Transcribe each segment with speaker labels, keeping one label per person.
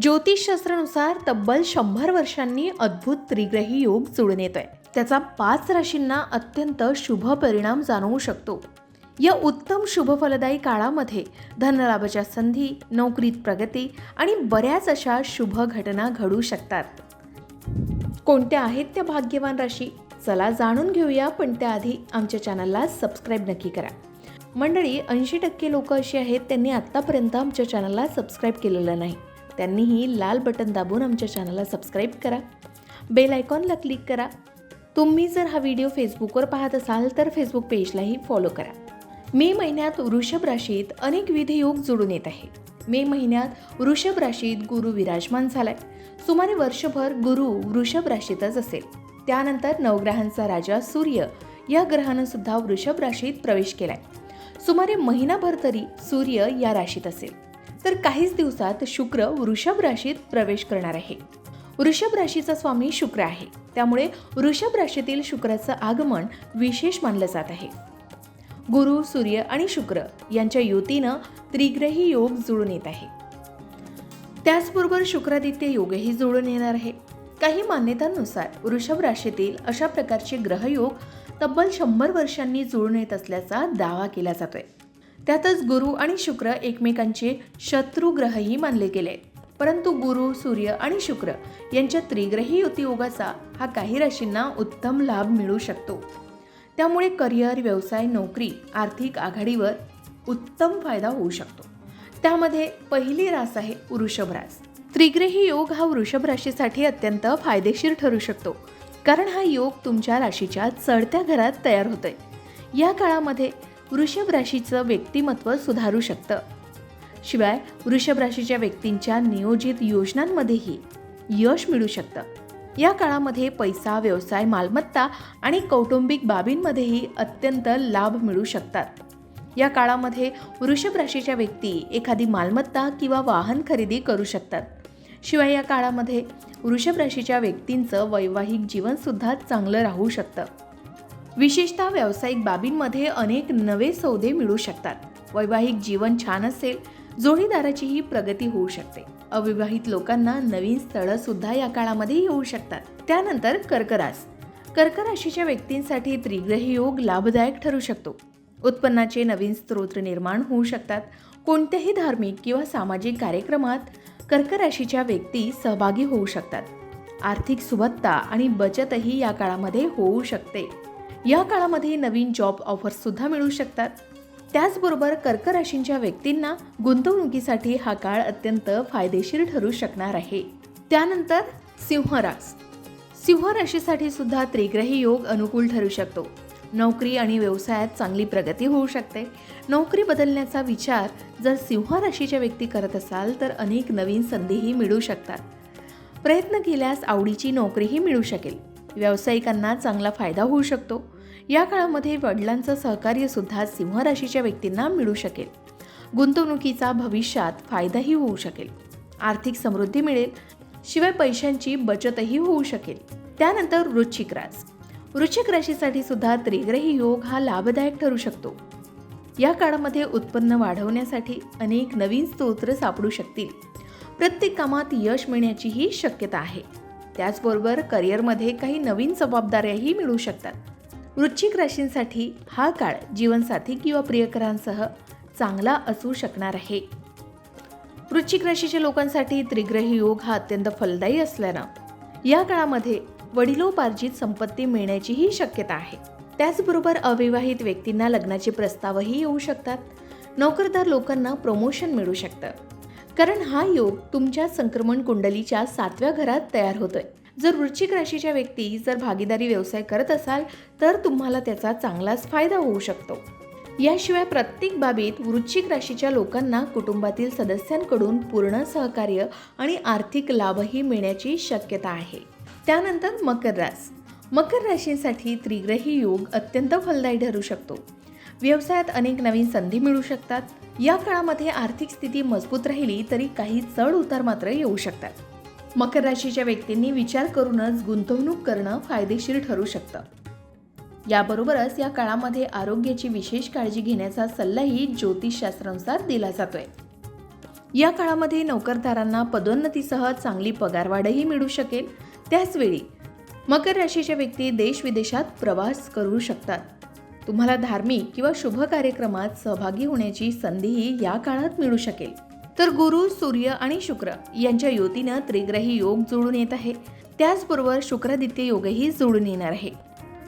Speaker 1: ज्योतिषशास्त्रानुसार तब्बल शंभर वर्षांनी अद्भुत त्रिग्रही योग जुळून येतोय. त्याचा पाच राशींना अत्यंत शुभ परिणाम जाणवू शकतो. या उत्तम शुभ फलदायी काळामध्ये धनलाभाच्या संधी नोकरीत प्रगती आणि बऱ्याच अशा शुभ घटना घडू शकतात. कोणत्या आहेत त्या भाग्यवान राशी? चला जाणून घेऊया पण त्याआधी आमच्या चॅनलला सबस्क्राईब नक्की करा. मंडळी ऐंशी टक्के लोक अशी आहेत त्यांनी आत्तापर्यंत आमच्या चॅनलला सबस्क्राईब केलेलं नाही. त्यांनीही लाल बटन दाबून आमच्या चॅनलला सबस्क्राईब करा. बेल आयकॉनला क्लिक करा. तुम्ही जर हा व्हिडिओ फेसबुकवर पाहत असाल तर फेसबुक पेजलाही फॉलो करा. मे महिन्यात वृषभ राशीत अनेक विधियोग जुळून येत आहे. मे महिन्यात वृषभ राशीत गुरु विराजमान झालाय. सुमारे वर्षभर गुरु वृषभ राशीतच असेल. त्यानंतर नवग्रहांचा राजा सूर्य या ग्रहानं सुद्धा वृषभ राशीत प्रवेश केलाय. सुमारे महिनाभर तरी सूर्य या राशीत असेल. तर काहीच दिवसात शुक्र वृषभ राशीत प्रवेश करणार आहे. वृषभ राशीचा स्वामी शुक्र आहे. त्यामुळे वृषभ राशीतील शुक्राचं आगमन विशेष मानलं जात आहे. गुरु सूर्य आणि शुक्र यांच्या युतीनं त्रिग्रही योग जुळून येत आहे. त्याचबरोबर शुक्रादित्य योगही जुळून येणार आहे. काही मान्यतांनुसार वृषभ राशीतील अशा प्रकारचे ग्रहयोग तब्बल शंभर वर्षांनी जुळून येत असल्याचा दावा केला जातोय. त्यातच गुरु आणि शुक्र एकमेकांचे शत्रू ग्रहही मानले गेले. परंतु गुरु सूर्य आणि शुक्र यांच्या त्रिग्रही युतियोगाचा हा काही राशींना उत्तम लाभ मिळू शकतो. त्यामुळे करिअर व्यवसाय नोकरी आर्थिक आघाडीवर उत्तम फायदा होऊ शकतो. त्यामध्ये पहिली रास आहे वृषभ रास. त्रिग्रही योग हा वृषभ राशीसाठी अत्यंत फायदेशीर ठरू शकतो कारण हा योग तुमच्या राशीच्या चढत्या घरात तयार होतोय. या काळामध्ये वृषभ राशीचं व्यक्तिमत्व सुधारू शकतं. शिवाय वृषभ राशीच्या व्यक्तींच्या नियोजित योजनांमध्येही यश मिळू शकतं. या काळामध्ये पैसा व्यवसाय मालमत्ता आणि कौटुंबिक बाबींमध्येही अत्यंत लाभ मिळू शकतात. या काळामध्ये वृषभ राशीच्या व्यक्ती एखादी मालमत्ता किंवा वाहन खरेदी करू शकतात. शिवाय या काळामध्ये वृषभ राशीच्या व्यक्तींचं वैवाहिक जीवनसुद्धा चांगलं राहू शकतं. विशेषतः व्यावसायिक बाबींमध्ये अनेक नवे सौदे मिळू शकतात. वैवाहिक जीवन छान असेल जोडीदाराचीही प्रगती होऊ शकते. अविवाहित लोकांना नवीन स्थळं सुद्धा या काळामध्ये येऊ शकतात. त्यानंतर कर्करास. कर्क राशीच्या व्यक्तींसाठी त्रिग्रही योग लाभदायक ठरू शकतो. उत्पन्नाचे नवीन स्रोत निर्माण होऊ शकतात. कोणत्याही धार्मिक किंवा सामाजिक कार्यक्रमात कर्क राशीच्या व्यक्ती सहभागी होऊ शकतात. आर्थिक सुबत्ता आणि बचतही या काळामध्ये होऊ शकते. या काळामध्ये नवीन जॉब ऑफर्ससुद्धा मिळू शकतात. त्याचबरोबर कर्क राशींच्या व्यक्तींना गुंतवणुकीसाठी हा काळ अत्यंत फायदेशीर ठरू शकणार आहे. त्यानंतर सिंहरास सिंह राशीसाठी सुद्धा त्रिग्रही योग अनुकूल ठरू शकतो. नोकरी आणि व्यवसायात चांगली प्रगती होऊ शकते. नोकरी बदलण्याचा विचार जर सिंह राशीच्या व्यक्ती करत असाल तर अनेक नवीन संधीही मिळू शकतात. प्रयत्न केल्यास आवडीची नोकरीही मिळू शकेल. व्यावसायिकांना चांगला फायदा होऊ शकतो. या काळामध्ये वडिलांचं सहकार्यसुद्धा सिंहराशीच्या व्यक्तींना मिळू शकेल. गुंतवणुकीचा भविष्यात फायदाही होऊ शकेल. आर्थिक समृद्धी मिळेल. शिवाय पैशांची बचतही होऊ शकेल. त्यानंतर वृश्चिक रास वृश्चिक राशीसाठी सुद्धा त्रिग्रही योग हा लाभदायक ठरू शकतो. या काळामध्ये उत्पन्न वाढवण्यासाठी अनेक नवीन स्तोत्र सापडू शकतील. प्रत्येक कामात यश मिळण्याचीही शक्यता आहे. त्याचबरोबर करिअरमध्ये काही नवीन जबाबदाऱ्याही मिळू शकतात. वृश्चिक राशींसाठी हा काळ जीवनसाथी किंवा प्रियकरांसह चांगला असू शकणार आहे. वृश्चिक राशीच्या लोकांसाठी त्रिग्रही योग हा अत्यंत फलदायी असल्यानं या काळामध्ये वडिलोपार्जित संपत्ती मिळण्याचीही शक्यता आहे. त्याचबरोबर अविवाहित व्यक्तींना लग्नाचे प्रस्तावही येऊ शकतात. नोकरदार लोकांना प्रमोशन मिळू शकतं. कारण हा योग तुमच्या संक्रमण कुंडलीच्या सातव्या घरात तयार होतोय. जर वृश्चिक राशीच्या व्यक्ती जर भागीदारी व्यवसाय करत असाल तर तुम्हाला त्याचा चांगलाच फायदा होऊ शकतो. याशिवाय प्रत्येक बाबीत वृश्चिक राशीच्या लोकांना कुटुंबातील सदस्यांकडून पूर्ण सहकार्य आणि आर्थिक लाभही मिळण्याची शक्यता आहे. त्यानंतर मकर रास मकर राशीसाठी त्रिग्रही योग अत्यंत फलदायी ठरू शकतो. व्यवसायात अनेक नवीन संधी मिळू शकतात. या काळामध्ये आर्थिक स्थिती मजबूत राहिली तरी काही चढ उतार मात्र येऊ शकतात. मकर राशीच्या व्यक्तींनी विचार करूनच गुंतवणूक करणं फायदेशीर ठरू शकतं. याबरोबरच या काळामध्ये आरोग्याची विशेष काळजी घेण्याचा सल्लाही ज्योतिषशास्त्रानुसार दिला जातोय. या काळामध्ये नोकरदारांना पदोन्नतीसह चांगली पगारवाढही मिळू शकेल. त्याचवेळी मकर राशीच्या व्यक्ती देश विदेशात प्रवास करू शकतात. तुम्हाला धार्मिक किंवा शुभ कार्यक्रमात सहभागी होण्याची संधीही या काळात मिळू शकेल. तर गुरु सूर्य आणि शुक्र यांच्या युतीनं त्रिग्रही योग जुळून येत आहे. त्याचबरोबर शुक्रादित्य योगही जुळून येणार आहे.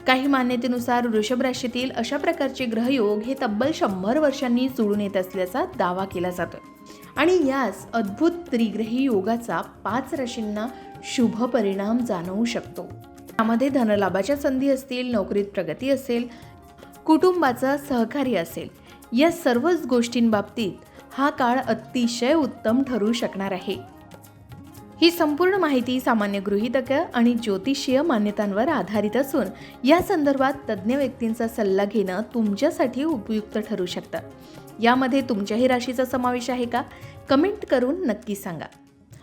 Speaker 1: काही मान्यतेनुसार वृषभ राशीतील अशा प्रकारचे ग्रहयोग हे तब्बल शंभर वर्षांनी जुळून येत असल्याचा दावा केला जातो आणि यास अद्भुत त्रिग्रही योगाचा पाच राशींना शुभ परिणाम जाणवू शकतो. त्यामध्ये धनलाभाच्या संधी असतील नोकरीत प्रगती असेल कुटुंबाचं सहकार्य असेल. या सर्वच गोष्टींबाबतीत हा काळ अतिशय उत्तम ठरू शकणार आहे. ही संपूर्ण माहिती सामान्य गृहीतक आणि ज्योतिषीय मान्यतांवर आधारित असून या संदर्भात तज्ज्ञ व्यक्तींचा सल्ला घेणं तुमच्यासाठी उपयुक्त ठरू शकतं. यामध्ये तुमच्याही राशीचा समावेश आहे का? कमेंट करून नक्की सांगा.